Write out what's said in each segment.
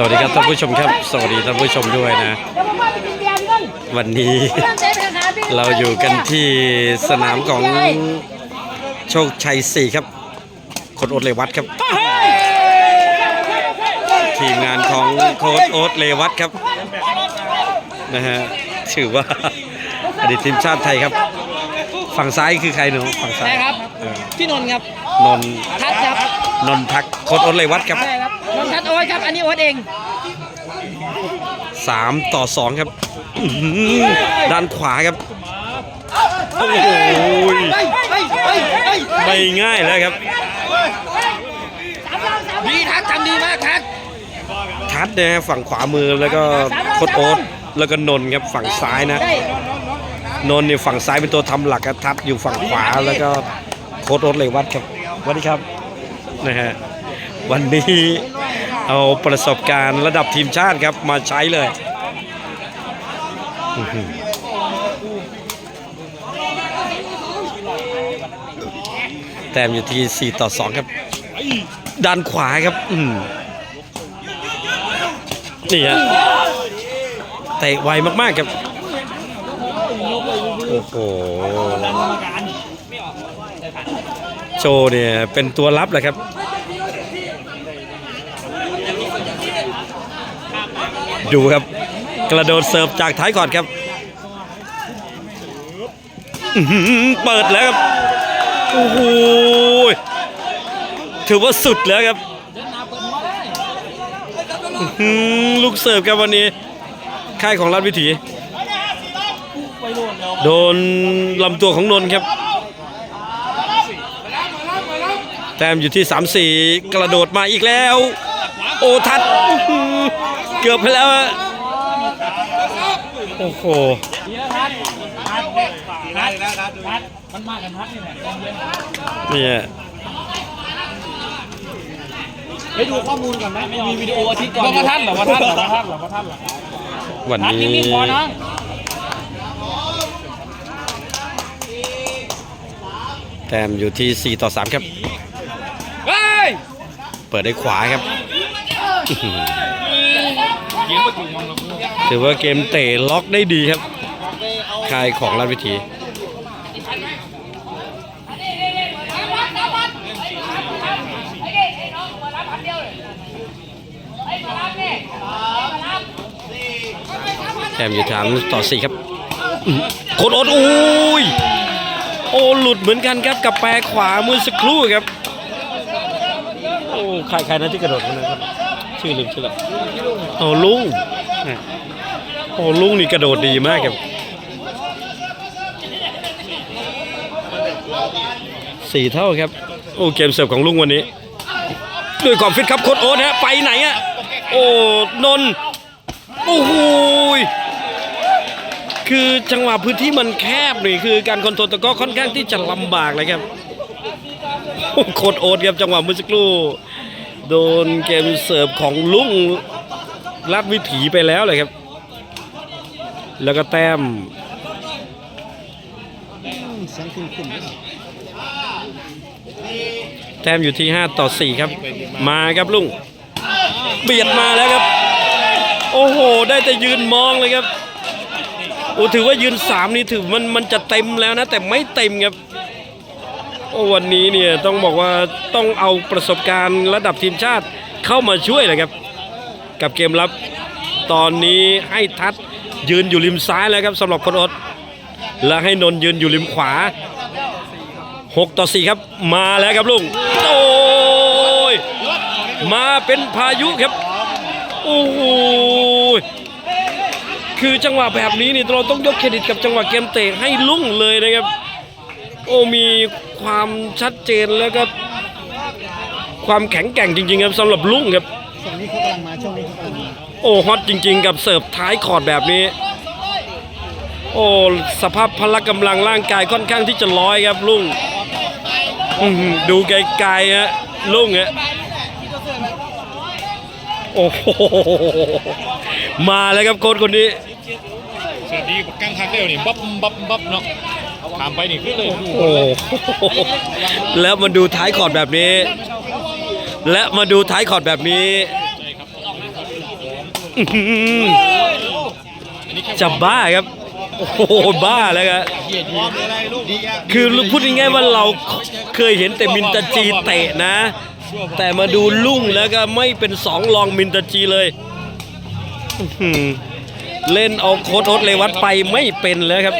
สวัสดีครับท่านผู้ชมครับสวัสดีท่านผู้ชมด้วยนะ วันนี้เราอยู่กันที่สนามของโชคชัย4ครับโค้ดโอ๊ตเลวัตครับ ทีมงานของโค้ดโอ๊ตเลวัตครับนะฮะถือว่าอดีตทีมชาติไทยครับ ฝั่งซ้ายคือใครหนูฝั่งซ้ายใช่ครับเออพี่นนท์ครับนนท์ทัดครับนนทักโค้ดโอ๊ตเลวัตครับใช่ ครับนนท์ทัดโอ๊ตครับ อันนี้โอ๊ตเองสามต่อสองครับอื้อหือด้านขวาครับ โอ้โหไม่ง่ายแล้วครับ ดีทัดทำดีมากทัดทัดนะฮะฝั่งขวามือแล้วก็โคดโอ๊ตแล้วก็นนท์ครับฝั่งซ้ายนะใช่นนท์เนี่ยฝั่งซ้ายเป็นตัวทำหลักครับทัดอยู่ฝั่งขวาแล้วก็โคดโอ๊ตเลยวัดครับสวัสดีครับนะฮะวันนี้ เอาประสบการณ์ระดับทีมชาติครับมาใช้เลยแต้มอยู่ที่ 4 ต่อ 2 ครับ ด้านขวาครับ อืมนี่ฮะเตะไวมาก ๆ ครับ โอ้โห โจเนี่ย เป็นตัวรับแหละครับ ดูครับ กระโดดเสิร์ฟจากท้ายก่อนครับเปิดแล้วครับโอ้โหถือว่าสุดแล้วครับลูกเสิร์ฟครับวันนี้ ค่ายของรัฐวิถี โดนลำตัวของนนท์ครับ แต้มอยู่ที่ 3-4 กระโดดมาอีกแล้ว โอทัดอื้อหือ เกือบไปแล้วอะโอ้โหมันมากันทัดนี่แหละเนี่ยไปดูข้อมูลก่อนไหมไม่มีวิดีโออาทิตย์ก่อนว่าทัดเหรอว่าทัดเหรอว่าทัดเหรอว่าทัดเหรอวันทัดนี้นิ่งๆพอน้องแต้มอยู่ที่ 4 ต่อ 3 ครับเฮ้ยเปิดได้ขวาครับอื้อหือยิงไป ถูกมันถือว่าเกมเตะล็อกได้ดีครับค่ายของราชวิถีแต้มอยู่ทางต่อสี่ครับอื้อโคตรโอดโอ้ยโอ้หลุดเหมือนกันครับกับแปรขวาเมื่อสักครู่ครับ โอ้ใครใครนะที่กระโดดคนนั้นครับ ชื่อลืมชื่อละโอ้ลุงนะโอ้ลุงนี่กระโดดดีมากครับสี่เท่าครับ โอ้เกมเสิร์ฟของลุงวันนี้ ด้วยความฟิตครับโคตรโอ๊ตฮะไปไหนอะโอ้นนท์โอ้โหยคือจังหวะพื้นที่มันแคบหน่คือการคอนโทรลตะกร้อค่อนข้างที่จะลำบากเลยครับโอ้โคตรโอ๊ตครับจังหวะเมื่อสักครู่ โดนเกมเสิร์ฟของลุงลัดวิถีไปแล้วเลยครับ แล้วก็แต้มแต้มอยู่ที่ 5 ต่อ 4 ครับ มาครับลุงเบียดมาแล้วครับ โอ้โห ได้แต่ยืนมองเลยครับโอ้ถือว่ายืน 3 นี่ถือมันมันจะเต็มแล้วนะ แต่ไม่เต็มครับ วันนี้เนี่ยต้องบอกว่าต้องเอาประสบการณ์ระดับทีมชาติเข้ามาช่วยเลยครับ กับเกมรับตอนนี้ให้ทัดยืนอยู่ริมซ้ายแล้วครับสำหรับคนอดและให้นนยืนอยู่ริมขวา 6 ต่อ 4 ครับมาแล้วครับลุงโอ้ยมาเป็นพายุครับโอ้โหคือจังหวะแบบนี้นี่เราต้องยกเครดิตกับจังหวะเกมเตะให้ลุงเลยนะครับ โอ้มีความชัดเจนแล้วก็ความแข็งแกร่งจริงๆครับสำหรับลุงครับช่วงนี้เขากำลังมาช่วงนี้เขากำลังมาโอ้ฮอตจริง ๆ กับเสิร์ฟท้ายคอร์ดแบบนี้ โอ้สภาพพละกำลังร่างกายค่อนข้างที่จะร้อยครับลุงอื้อหือดูไกลๆฮะลุงฮะโอ้โหมาแล้วครับโค้ชคนนี้สวัสดีกลางทางเดียวนี่ บับบับบับเนาะ ถามไปนี่ขึ้นเลยโอ้โหแล้วมาดูท้ายคอร์ดแบบนี้ และมาดูท้ายคอร์ดแบบนี้อื้อหือจะบ้าครับ โอ้โหบ้าแล้วครับคือพูดง่ายๆว่าเราเคยเห็นแต่มินตาจีเตะนะ แต่มาดูลุ่งแล้วก็ไม่เป็นสองรองมินตาจีเลยอื้อหือเล่นเอาโค้ดโอ๊ตเลวัตไปไม่เป็นแล้วครับ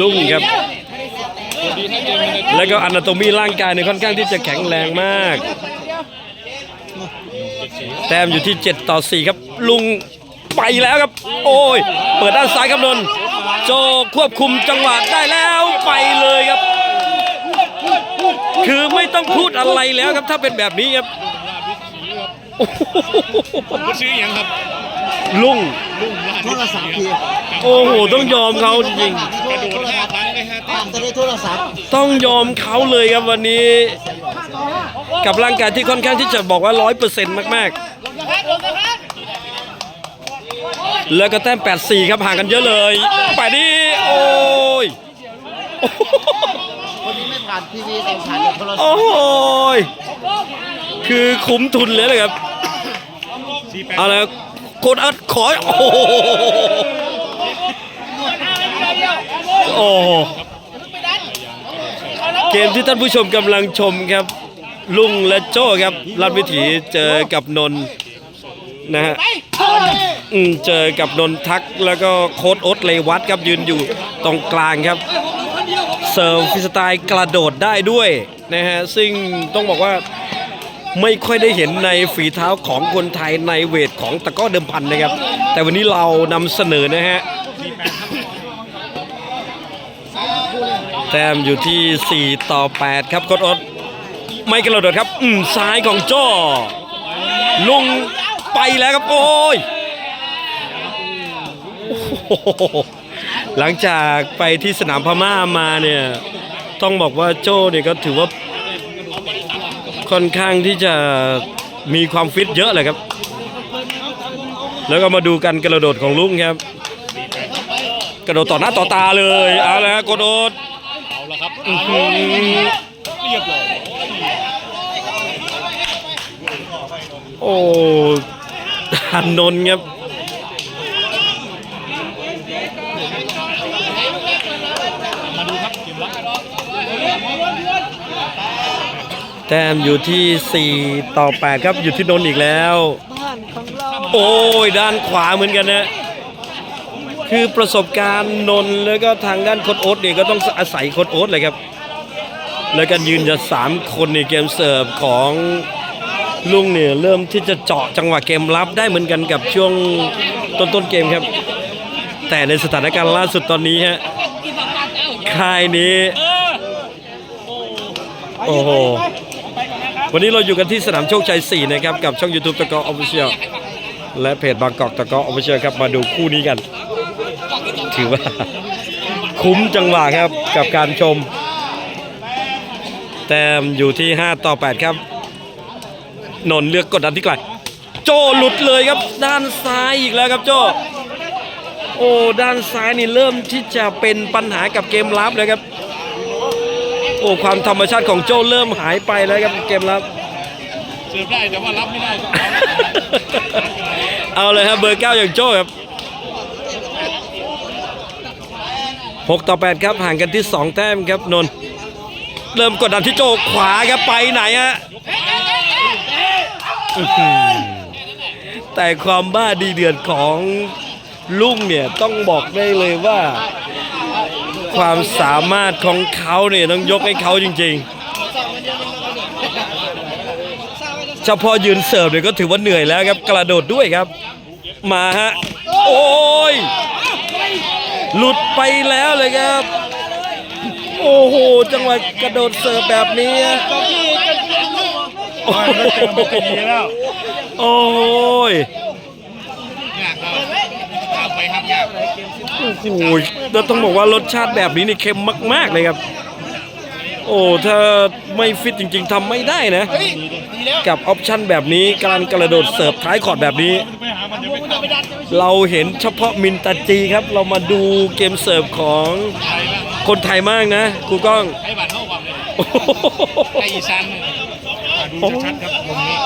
ลุ่งครับ แล้วก็อนาโตมีร่างกายเนี่ยค่อนข้างที่จะแข็งแรงมาก แต้มอยู่ที่ 7 ต่อ 4 ครับ ลุงไปแล้วครับ โอ้ย เปิดด้านซ้ายครับนนท์โจควบคุมจังหวะได้แล้วไปเลยครับ คือไม่ต้องพูดอะไรแล้วครับ ถ้าเป็นแบบนี้ครับโอ้โหก็ซื้ออย่างครับ ลุง โทรศัพท์ทีโอ้โห ต้องยอมเขาจริงกระโดดห้าครั้งได้ห้าแต้ตามมจะได้โทรศัพท์ๆต้องยอมเขาเลยครับวันนี้ กับร่างกายที่ค่อนข้างที่จะบอกว่าร้อยเปอร์เซ็นต์มากๆ แล้วก็แต้ม 8-4 ครับห่างกันเยอะเลยไปดิโอ้ย คนที่ไม่ผ่านทีวีแต่ผ่านแต่โทรศัพท์โอ้โหยคือคุ้มทุนเลยเลยครับ สี่แปดเอาละโคดอัด ขอ โอ้โหโอ้โหเกมที่ท่านผู้ชมกำลังชมครับ ลุงและโจ้ครับรัฐวิถีเจอกับนนนะฮะอืมเจอกับนนทักแล้วก็โค้ดโอ๊ตเลวัตครับยืนอยู่ตรงกลางครับเสิร์ฟฟรีสไตล์กระโดดได้ด้วยนะฮะซึ่งต้องบอกว่า ไม่ค่อยได้เห็นในฝีเท้าของคนไทยในเวทของตะก้อเดิมพันนะครับ แต่วันนี้เรานำเสนอนะฮะแต้มอยู่ที่ 4 ต่อ 8 ครับโคดอดไม่กระโดดครับ อืมซ้ายของจ้อลุงไปแล้วครับ โอ้ยโอ้โหหลังจากไปที่สนามพม่ามาเนี่ย ต้องบอกว่าโจ้เนี่ยก็ถือว่า ค่อนข้างที่จะมีความฟิตเยอะเลยครับ แล้วก็มาดูกันกระโดดของลุงครับ กระโดดต่อหน้าต่อตาเลยเอาละครับกระโดดเอาละครับเรียบร้อยโอ้ดันนนครับ มาดูครับเกมรับ แต้มอยู่ที่ 4 ต่อ 8 ครับ อยู่ที่นนท์อีกแล้ว โอ้ย ด้านขวาเหมือนกันนะ คือประสบการณ์นนท์แล้วก็ทางด้านโคดโอ๊ตเนี่ยก็ต้องอาศัยโคดโอ๊ตเลยครับ แล้วกันยืนจะสามคนในเกมเสิร์ฟของลุงเนี่ยเริ่มที่จะเจาะจังหวะเกมรับได้เหมือนกันกับช่วงต้นต้นๆเกมครับ แต่ในสถานการณ์ล่าสุดตอนนี้ฮะค่ายนี้ โอ้โห วันนี้เราอยู่กันที่สนามโชคชัย 4 นะครับ กับช่อง YouTube ตะกอออฟฟิเชียลและเพจบางกอกตะกอออฟฟิเชียลครับ มาดูคู่นี้กัน ถือว่า คุ้มจังหวะครับกับการชม แต้มอยู่ที่ 5 ต่อ 8 ครับ นนเลือกกดดันที่ไกลโจหลุดเลยครับด้านซ้ายอีกแล้วครับโจโอ้ด้านซ้ายนี่เริ่มที่จะเป็นปัญหากับเกมรับเลยครับ โอ้ความธรรมชาติของโจเริ่มหายไปแล้วครับเกมรับเสิร์ฟได้แต่ว่ารับไม่ได้ก็เอาเอาเลยครับเบอร์เก้าอย่างโจ้ครับหกต่อแปดครับห่างกันที่สองแต้มครับนนท์เริ่มกดดันที่โจขวาครับไปไหนฮะอื้อหือแต่ความบ้าดีเดือดของลุงเนี่ยต้องบอกได้เลยว่า ความสามารถของเขาเนี่ยต้องยกให้เขาจริง ๆ เฉพาะยืนเสิร์ฟเนี่ยก็ถือว่าเหนื่อยแล้วครับ กระโดดด้วยครับ มาฮะ โอ้ย หลุดไปแล้วเลยครับ โอ้โห จังหวะกระโดดเสิร์ฟแบบนี้โอ้โหดีแล้วโอ้ยยากเราข้ามไปครับยาก โอ้โหแล้วต้องบอกว่ารสชาติแบบนี้นี่เค็มมาก ๆ เลยครับ โอ้ถ้าไม่ฟิตจริง ๆทำไม่ได้นะ กับออปชั่นแบบนี้การกระโดดเสิร์ฟท้ายคอร์ดแบบนี้ เราเห็นเฉพาะมินตาจีครับ เรามาดูเกมเสิร์ฟของคนไทยมากนะครูก้องไทยบัตรเท่าความเลยโอ้โหไทยอีสานเนี่ยอะดูชัดๆครับมุมนี้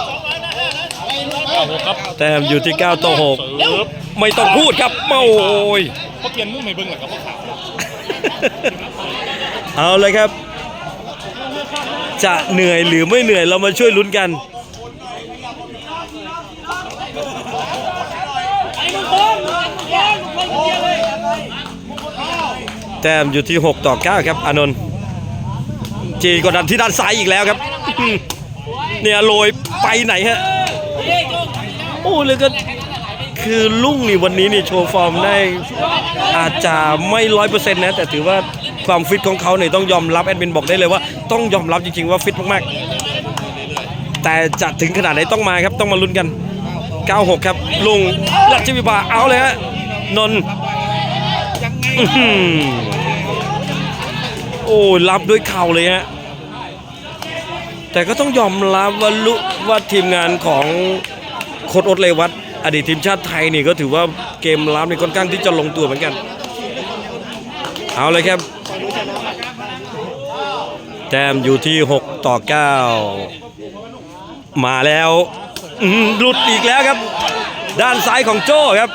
เอาหครับแต้มอยู่ที่9ต่อเสิร์ฟ6ไม่ต้องพูดครับโอ้ย เขาเปลี่ยนมุ้งไม่เบิ่งหรอกครับเขาขาวเอาเลยครับ จะเหนื่อยหรือไม่เหนื่อยเรามาช่วยลุ้นกันแต้มอยู่ที่ 6 ต่อ 9 ครับอานนท์จีกดดันที่ด้านซ้ายอีกแล้วครับ เนี่ยโรยไปไหนฮะ โอ้เลยก็ คือลุ่งนี่วันนี้นี่โชว์ฟอร์มได้อาจจะไม่ร้อยเปอร์เซ็นต์นะ แต่ถือว่าความฟิตของเขาเนี่ยต้องยอมรับแอดมินบอกได้เลยว่าต้องยอมรับจริงๆว่าฟิตมากๆ แต่จะถึงขนาดไหนต้องมาครับต้องมาลุ้นกัน 96 ครับลุงรัชวิบาเอาเลยฮะนนโอ้รับด้วยเข่าเลยฮะแต่ก็ต้องยอมรับว่าลุว่าทีมงานของโค้ชโอ๊ตเลวัต อดีตทีมชาติไทยนี่ก็ถือว่าเกมรับนี่ค่อนข้างที่จะลงตัวเหมือนกัน เอาเลยครับ แต้มอยู่ที่ 6 ต่อ 9 มาแล้วอื้อหือหลุดอีกแล้วครับ ด้านซ้ายของโจ้ครับ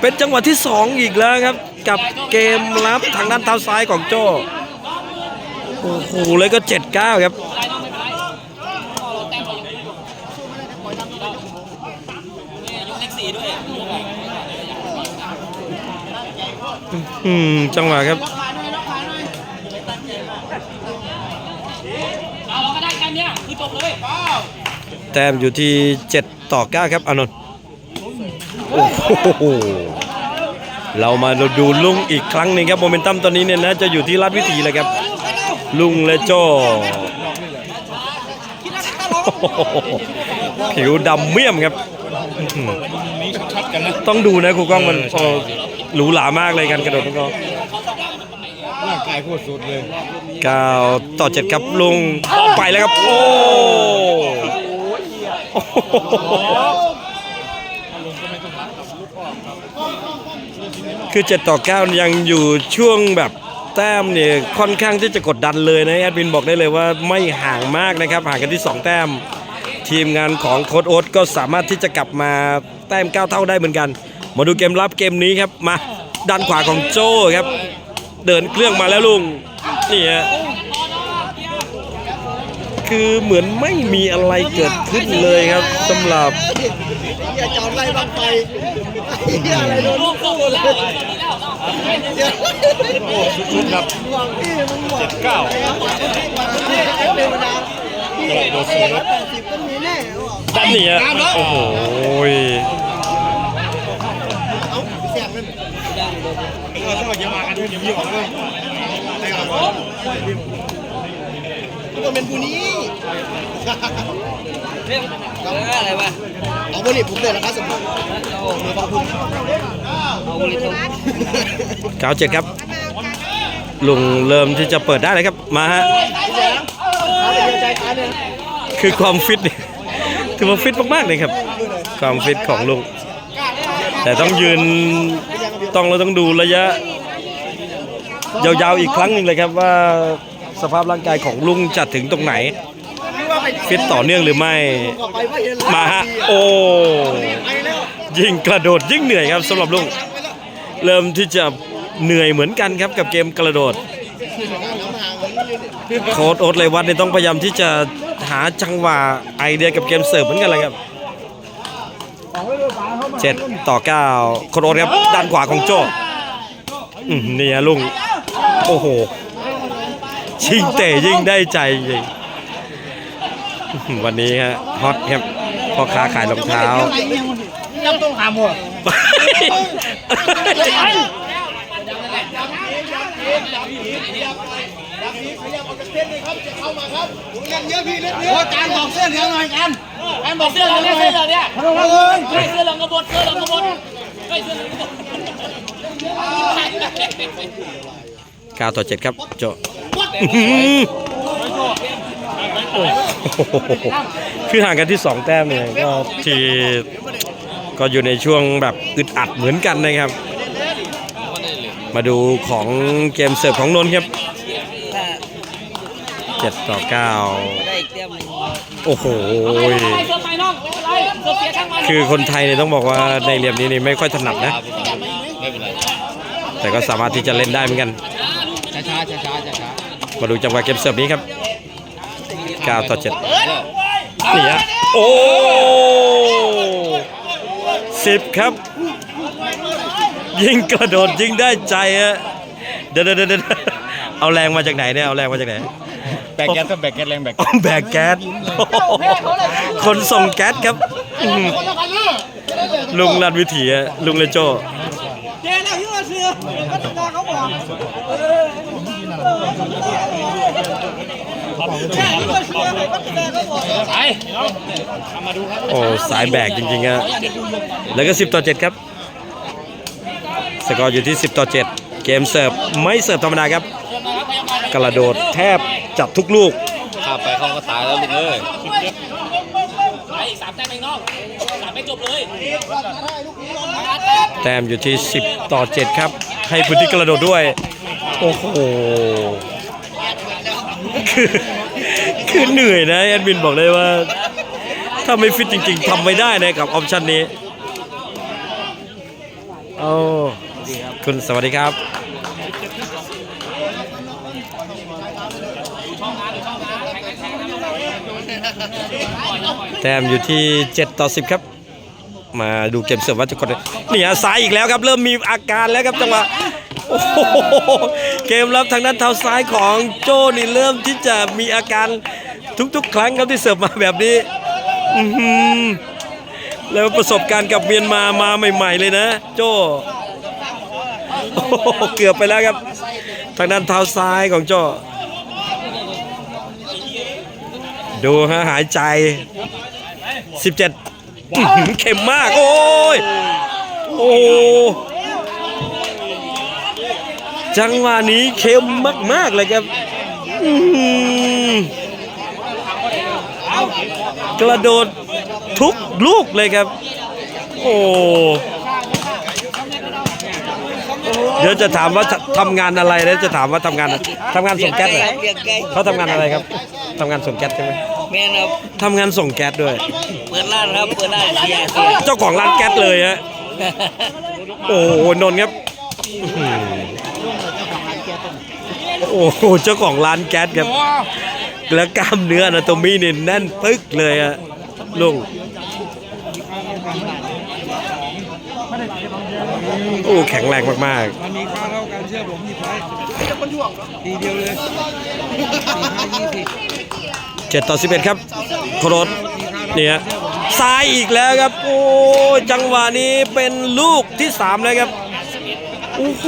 เป็นจังหวะที่ 2 อีกแล้วครับ กับเกมรับทางด้านเท้าซ้ายของโจ้โอ้โหเลยก็ 7-9 ครับ อืม จังหวะครับแต้มอยู่ที่ 7 ต่อ 9 ครับ อานนท์โอ้โหเรามาดูลุงอีกครั้งหนึงครับโมเมนตัมตอนนี้เนี่ยนะจะอยู่ที่รัฐวิถีเลยครับ ลุงและโจโอ้โหผิวดำเมี่ยมครับนี้ชัดๆกันนะต้องดูนะครูกล้องมันโอ้ หรูหรามากเลยกันกระโดดของเขาร่างกายโคตรสุดเลยเก้าต่อเจ็ดครับลุงไปแล้วครับ โอ้โอ้โหคือ7ต่อ9ยังอยู่ช่วงแบบแต้มเนี่ยค่อนข้างที่จะกดดันเลยนะแอดมินบอกได้เลยว่าไม่ห่างมากนะครับห่างกันที่ 2 แต้ม ทีมงานของโค้ดโอ๊ตก็สามารถที่จะกลับมาแต้ม 9 เท่าได้เหมือนกัน มาดูเกมรับเกมนี้ครับมาด้านขวาของโจ้ครับ เดินเครื่องมาแล้วลุงนี่ฮะคือเหมือนไม่มีอะไรเกิดขึ้นเลยครับสำหรับอย่าจอดไล่บังไปเฮียอะไรโดนลูกคู่เลยชุดครับห่วงพี่มึงห่วงเจ็ดเก้าโดนสูงครับดสิบก็มีแน่เขาบอกด้านนี้ฮะโอ้โห เราจะมากันยังยิ่งกว่าเลยก็เป็นผู้นี้อะไรวะเอาบุหรี่ผมเลยนะครับสมมติมือฟังคุณเอาบุหรี่ตรงเก้าเจ็ดครับ ลุงเริ่มที่จะเปิดได้เลยครับ มาฮะเอาไปเดียวใจขาเนี่ยคือความฟิตเนี่ยถือว่าฟิตมากๆเลยครับ ความฟิตของลุงแต่ต้องยืนต้องเราต้องดูระยะ ยาวๆอีกครั้งหนึ่งเลยครับว่าสภาพร่างกายของลุงจะถึงตรงไหน ฟิตต่อเนื่องหรือไม่ มาฮะ โอ้ ยิ่งกระโดดยิ่งเหนื่อยครับสำหรับลุง เริ่มที่จะเหนื่อยเหมือนกันครับกับเกมกระโดด โค้ดโอ๊ตเลยวัดเนี่ยต้องพยายามที่จะหาจังหวะไอเดียกับเกมเสิร์ฟเหมือนกันเลยครับเจ็ดต่อเก้าโค้ดโอ๊ตครับด้านขวาของโจ้นี่ฮะลุง โอ้โหชิงเตะยิ่งได้ใจจริงอื้อหือวันนี้ฮะฮอตครับพ่อค้าขายรองเท้ายังต้องหาหมวโอ้จานบอกเสื้อเหลืองหน่อยกันจานบอกเสื้อเหลืองเสื้อเหลืองเนี่ยพนมเลยเฮ้ยเสื้อเหลืองกระบดเสื้อเหลืองกระบดเฮ้ยเสื้อเหลืองกระบด เก้าต่อเจ็ดครับโจอื้อหือโอ้โหคือห่างกันที่2แต้มเนี่ยก็ทีก็อยู่ในช่วงแบบอึดอัดเหมือนกันนะครับ มาดูของเกมเสิร์ฟของนนท์ครับ7ต่อ9โอ้โหเสื้อไทยน้องไม่เป็นไรคือคนไทยเนี่ยต้องบอกว่าในเหลี่ยมนี้นี่ไม่ค่อยถนัดนะไม่เป็นไรแต่ก็สามารถที่จะเล่นได้เหมือนกัน ช้าช้าช้าช้าช้าช้ามาดูจังหวะเกมเสิร์ฟนี้ครับ9ต่อ7นี่ฮะโอ้สิบครับ ยิงกระโดดยิงได้ใจฮะเดี๋ยวเดี๋ยวเดี๋ยวเอาแรงมาจากไหนเนี่ยเอาแรงมาจากไหนแบกแก๊สครับแบกแก๊สแรงแบกอ๋อแบกแก๊สคนส่งแก๊สครับอื้อหือลุงรันวิถีอะลุงเลโจไป โอ้สายแบกจริงๆอะแล้วก็ 10 ต่อ 7 ครับ สกอร์อยู่ที่ 10 ต่อ 7 เกมเสิร์ฟไม่เสิร์ฟธรรมดาครับ กระโดดแทบจับทุกลูกข้าไปเขาก็ตายแล้วลุงเอ้ยแต้มอยู่ที่ 10 ต่อ 7 ครับ ให้พื้นที่กระโดดด้วย โอ้โห คือ คือเหนื่อยนะแอดมินบอกเลยว่า ถ้าไม่ฟิตจริง ๆทำไม่ได้นะกับออปชันนี้โอ้คุณสวัสดีครับแต้มอยู่ที่ 7 ต่อ 10 ครับ มาดูเกมเสิร์ฟว่าจะกดนี่ฮะซ้ายอีกแล้วครับ เริ่มมีอาการแล้วครับจังหวะ โอ้โหเกมรับทางด้านเท้าซ้ายของโจนี่เริ่มที่จะมีอาการทุกๆ ครั้งครับที่เสิร์ฟมาแบบนี้อื้อหือแล้วประสบการณ์กับเมียนมามาใหม่ ๆ เลยนะ โจโอ้โหเกือบไปแล้วครับ ทางด้านเท้าซ้ายของโจดูฮะหายใจ 17 เข็มมาก โอ้ย โอ้ จังหวะนี้เข็มมาก ๆ เลยครับอื้อหือกระโดดทุกลูกเลยครับ โอ้เดี๋ยวจะถามว่าททำงานอะไรแล้วจะถามว่าทำงานทำงานส่งแก๊สเหรอเรียกไก่เขาทำงานอะไรครับทำงานส่งแก๊สใช่ไหมแม่ครับทำงานส่งแก๊สด้วย เปิดร้านครับเปิดร้านเสียเสียเจ้าของร้านแก๊สเลยฮะโอ้โหนนท์ครับอื้อหือ โอ้โหเจ้าของร้านแก๊สครับ แล้วกล้ามเนื้ออนาโตมีนี่แน่นปึ๊กเลยอะลุงโอ้แข็งแรงมากมันมีค่าเท่ากันเชื่อผมหยิบไว้ทีเดียวเลยสี่ห้ายี่สิบๆ7ต่อ11ครับโครสเนี่ยซ้ายอีกแล้วครับ โอ้จังหวะนี้เป็นลูกที่3แล้วครับ โอ้โห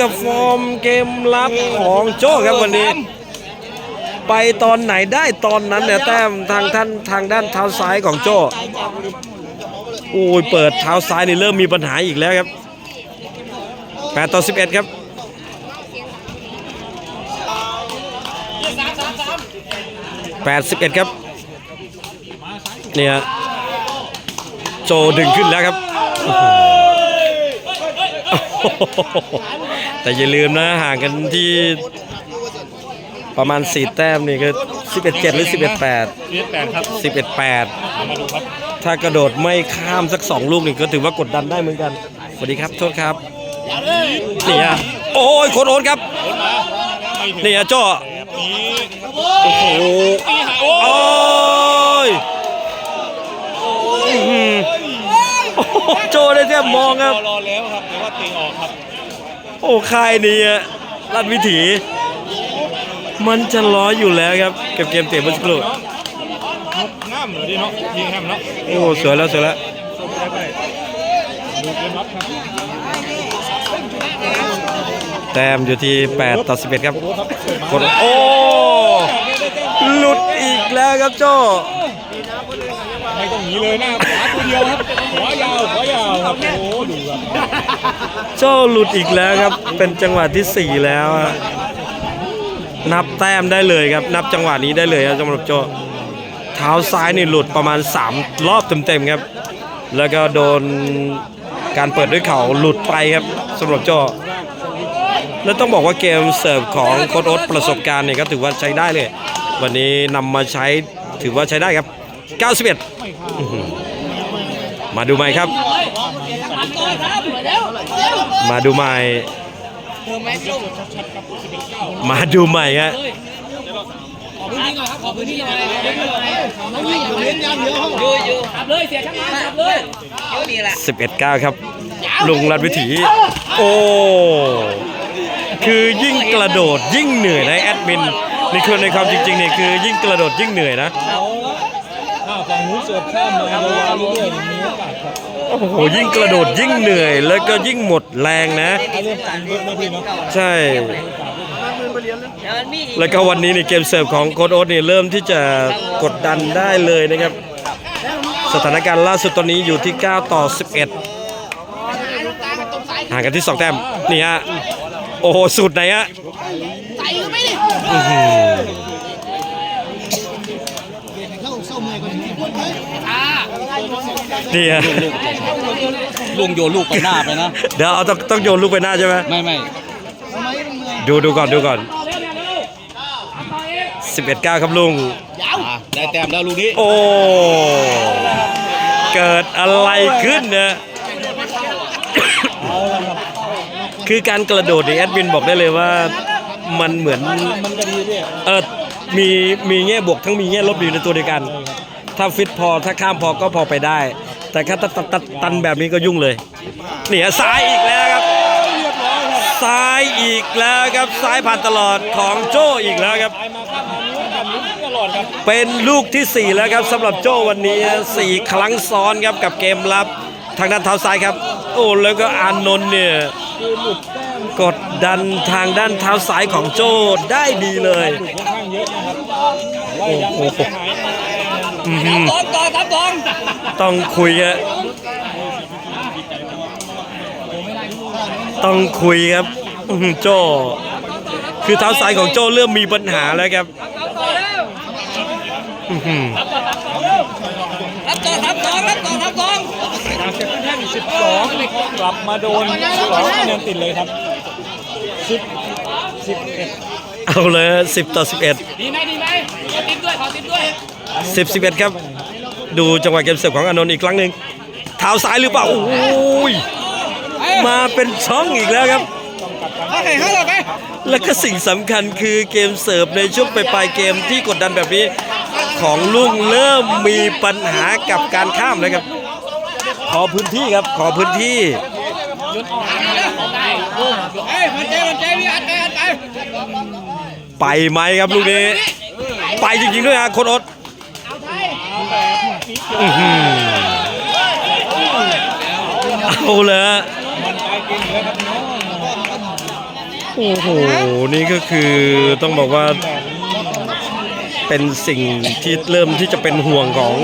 กับฟอร์มเกมรับของโจ้ครับวันนี้ ไปตอนไหนได้ตอนนั้นเนี่ยแต้มทางท่านทางด้านเท้าซ้ายของโจ้โอ้ยเปิดเท้าซ้ายนี่เริ่มมีปัญหาอีกแล้วครับ8ต่อ11 ครับ81ครับเนี่ยโจดึงขึ้นแล้วครับ แต่อย่าลืมนะห่างกันที่ประมาณ 4 แต้มนี่ก็ 11 7 หรือ 11 8 เรียกแปดครับ11 8มาดูครับถ้ากระโดดไม่ข้ามสัก 2 ลูกนี่ก็ถือว่ากดดันได้เหมือนกัน สวัสดีครับ โทษครับนี่ฮะโอ้ยโคตรโอนครับไม่ถึงนี่ฮะโจ้นี้โอ้โหโอ้ยอื้อหือ โอ้โหโจได้แทบมองครับรอแล้วครับแต่ว่าเตะออกครับ โอ้ค่ายนี้อะรัดวิถี มันจะร้อยอยู่แล้วครับกับเกมเตะเมื่อสักครู่ง่ามเลยดิเนาะยิงแฮมเนาะโอ้สวยแล้วสวยแล้วดูเกมรับครับแต้มอยู่ที่ 8 ต่อ 11 ครับคนโอ้ หลุดอีกแล้วครับโจไม่ ต้องหนีเลยหน้าขวาตัวเดียวครับขวายาวขวายาวครับโอ้โหดูครับโจหลุดอีกแล้วครับ เป็นจังหวะที่4แล้วอะนับแต้มได้เลยครับ นับจังหวะนี้ได้เลยครับสำหรับโจเท้าซ้ายนี่หลุดประมาณ 3 รอบเต็มๆครับ แล้วก็โดนการเปิดด้วยเข่าหลุดไปครับสำหรับโจแล้วต้องบอกว่าเกมเสิร์ฟของโค้ชโอ๊ตประสบการณ์เนี่ยก็ถือว่าใช้ได้เลย วันนี้นำมาใช้ถือว่าใช้ได้ครับ 91อื้อหือมาดูใหม่ครับ มาดูใหม่ มาดูใหม่ฮะอยู่อยู่ขับเลยเสียช่างมาขับเลยอยู่นี่แหละ11ก้าครับ ลุงรัดวิถี โอ้ คือยิ่งกระโดดยิ่งเหนื่อยนะแอดมินนี่คือในความจริงๆเนี่ยคือยิ่งกระโดดยิ่งเหนื่อยนะ เสิร์ฟข้ามมายาวๆเรื่อยๆมีโอกาสครับโอ้โหยิ่งกระโดดยิ่งเหนื่อย แล้วก็ยิ่งหมดแรงนะถ้เริ่มตันเยอะนะพี่เนาะใช่ แล้วก็วันนี้ในเกมเสิร์ฟของโค้ดโอ๊ตเนี่ยเริ่มที่จะกดดันได้เลยนะครับ สถานการณ์ล่าสุดตอนนี้อยู่ที่ 9 ต่อ 11 ห่างกันที่ 2 แต้มนี่ฮะโอ้โหสุดไหนฮะ นี่ฮะลุงโยนลูกไปหน้าไปนะ เดี๋ยวเอาต้องต้องโยนลูกไปหน้าใช่ไหมไม่ไม่ดูดูก่อนดูก่อน11 9 ครับลุง อะได้แต้มแล้วลูกนี้โอ้ เกิดอะไรขึ้นนะคือการกระโดดในแอดมินบอกได้เลยว่ามันเหมือนมันก็ดีพี่เออมีมีแง่บวกทั้งมีแง่ลบอยู่ในตัวเดียวกัน ถ้าฟิตพอถ้าข้ามพอก็พอไปได้ แต่ถ้าตัดตัดตัดตันแบบนี้ก็ยุ่งเลยเนี่ยซ้ายอีกแล้วครับซ้ายอีกแล้วครับซ้ายผ่านตลอดของโจอีกแล้วครับ เป็นลูกที่ 4 แล้วครับสำหรับโจวันนี้ 4 ครั้งซ้อนครับกับเกมรับทางด้านเท้าซ้ายครับ โอ้แล้วก็อานนท์เนี่ยกดดันทางด้านเท้าซ้ายของโจได้ดีเลยหลุดค่อนข้างเยอะนะครับไล่ยังไม่เสียห อื้อหือสองต่อสามสองต้องคุยอะต้องคุยครับอื้อหือโจ้คือเท้าซ้ายของโจ้เริ่มมีปัญหาแล้วครับอื้อหือรับต่อสามสองรับต่อสามสองจากเซ็ตแท่น12 กลับมาโดนสองคะแนนติดเลยครับ 10 11เอาเลยสิบต่อสิบเอ็ดดีไหมดีไหมขอติ๊บด้วยขอติ๊บด้วย สิบสิบเอ็ดครับ ดูจังหวะเกมเสิร์ฟของอานนท์อีกครั้งหนึ่งเท้าซ้ายหรือเปล่าโอ้ยมาเป็นช่องอีกแล้วครับ แล้วก็สิ่งสำคัญคือเกมเสิร์ฟในช่วงปลายเกมที่กดดันแบบนี้ ของลุงเริ่มมีปัญหากับการข้ามนะครับ ขอพื้นที่ครับขอพื้นที่ไปไหมครับลูกนี้ ไปจริงๆด้วยฮะโคนอด เอาเลยโอ้โห นี่ก็คือต้องบอกว่าเป็นสิ่งที่เริ่มที่จะเป็นห่วงของ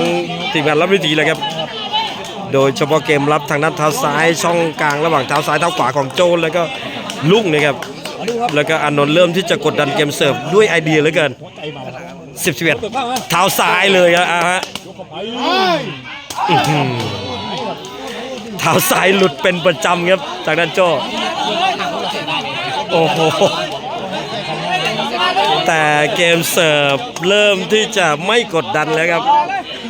ทีมงานรับวิธีเลยครับ โดยเฉพาะเกมรับทางด้านเท้าซ้ายช่องกลางระหว่างเท้าซ้ายเท้าขวาของโจนแล้วก็ลุงนะครับ แล้วก็อานนท์เริ่มที่จะกดดันเกมเสิร์ฟด้วยไอเดียเหลือเกิน 10 11เท้าซ้ายเลยอะอะฮะ เท้าซ้ายหลุดเป็นประจำครับจากด้านโจโอ้โหแต่เกมเสิร์ฟเริ่มที่จะไม่กดดันแล้วครับ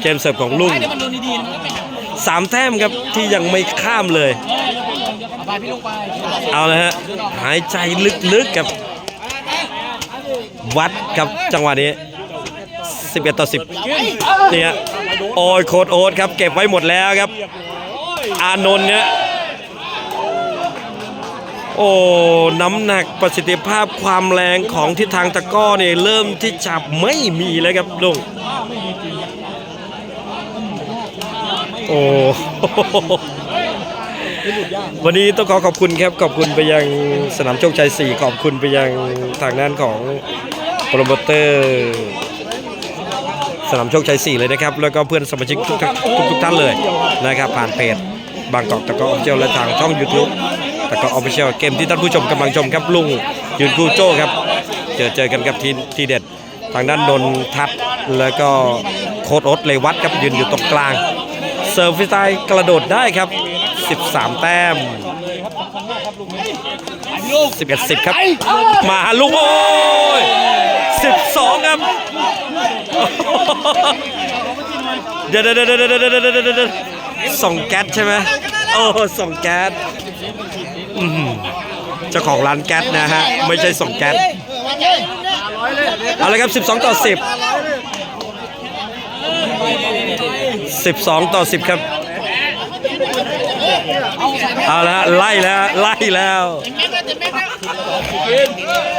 เกมเสิร์ฟของลุงสามแต้มครับที่ยังไม่ข้ามเลย เอาเลยฮะหายใจลึกๆกับ วัดกับจังหวะนี้ 11 ต่อ 10นี่ฮะ โอ้ยโคดโอ๊ตครับเก็บไว้หมดแล้วครับ อานนท์เนี่ยโอ้น้ำหนักประสิทธิภาพความแรงของทิศทางตะก้อเนี่ยเริ่มที่จับไม่มีแล้วครับลุงโอ้วันนี้ต้องขอขอบคุณครับขอบคุณไปยังสนามโชคชัย 4 ขอบคุณไปยังทางด้านของโปรโมเตอร์ สนามโชคชัย 4 เลยนะครับ แล้วก็เพื่อนสมาชิกทุกท่านทุกท่านเลยนะครับผ่านเพจบางกอกตะกอออฟฟิเชียลและทางช่อง YouTube ตะกอออฟฟิเชียลเกมที่ท่านผู้ชมกำลังชมครับลุงยืนกูโจ้ครับเจอเจอกันกับทีทีเด็ด ทางด้านนนทัศน์แล้วก็โคดโอ๊ตเลวัตครับยืนอยู่ตรงกลางเซิร์ฟฟิสไตล์กระโดดได้ครับ 13 แต้ม11 10 ครับ มาลูกโอ้ย12 ครับ เดี๋ยวเดี๋ยวเดี๋ยวเดี๋ยวเดี๋ยวเดี๋ยวเดี๋ยวส่งแก๊สใช่ไหมโอ้ส่งแก๊สเจ้าของร้านแก๊สนะฮะ ไม่ใช่ส่งแก๊สเอาละครับ 12 ต่อ 10 12 ต่อ 10 ครับเอาละไล่แล้ว ไล่แล้ว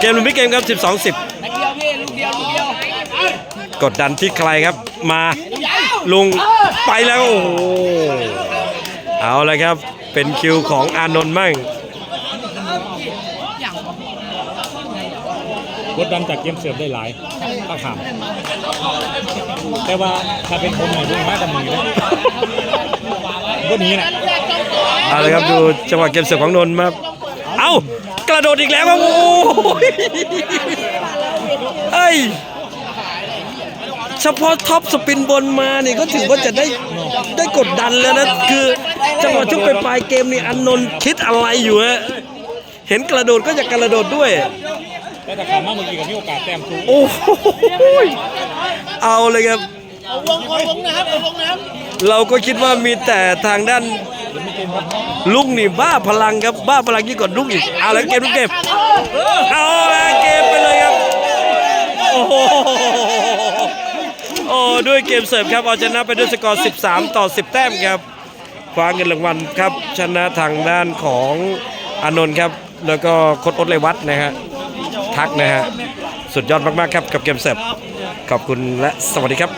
เกมลุมพิกเกมครับ 12 10 กดดันที่ใครครับ มาลุงไปแล้วโอ้โหเอาละครับ เป็นคิวของอานนท์มั่งกดดันจากเกมเสิร์ฟได้หลายถ้าถามแต่ว่าถ้าเป็นผมเนี่ยผมมากกว่ามือเลยก็นี้นะเอาละครับดูจังหวะเกมเสิร์ฟของนนท์มาเอ้ากระโดดอีกแล้วครับโอ้ยเอ้ย เฉพาะท็อปสปินบนมาเนี่ยก็ถือว่าจะได้ได้กดดันแล้วนะ คือจังหวะช่วงปลายๆเกมนี่อันนนท์คิดอะไรอยู่ฮะเห็นกระโดดก็จะกระโดดด้วยแต่ถ้าถามว่าเมื่อกี้กับมีโอกาสแต้มสูงโอ้โหเอาเลยครับเราก็คิดว่ามีแต่ทางด้านลุงนี่บ้าพลังครับบ้าพลังยิ่งกว่าลุงอีกเอาละเกมลุกเกมเอาละเกมไปเลยครับโอ้โหโอ้ ด้วยเกมเสิร์ฟครับเอาชนะไปด้วยสกอร์ 13 ต่อ 10 แต้มครับคว้าเงินรางวัลครับชนะทางด้านของอานนท์ครับแล้วก็โคดอดเลยวัดนะฮะทักนะฮะสุดยอดมากๆครับกับเกมเสิร์ฟขอบคุณและสวัสดีครับ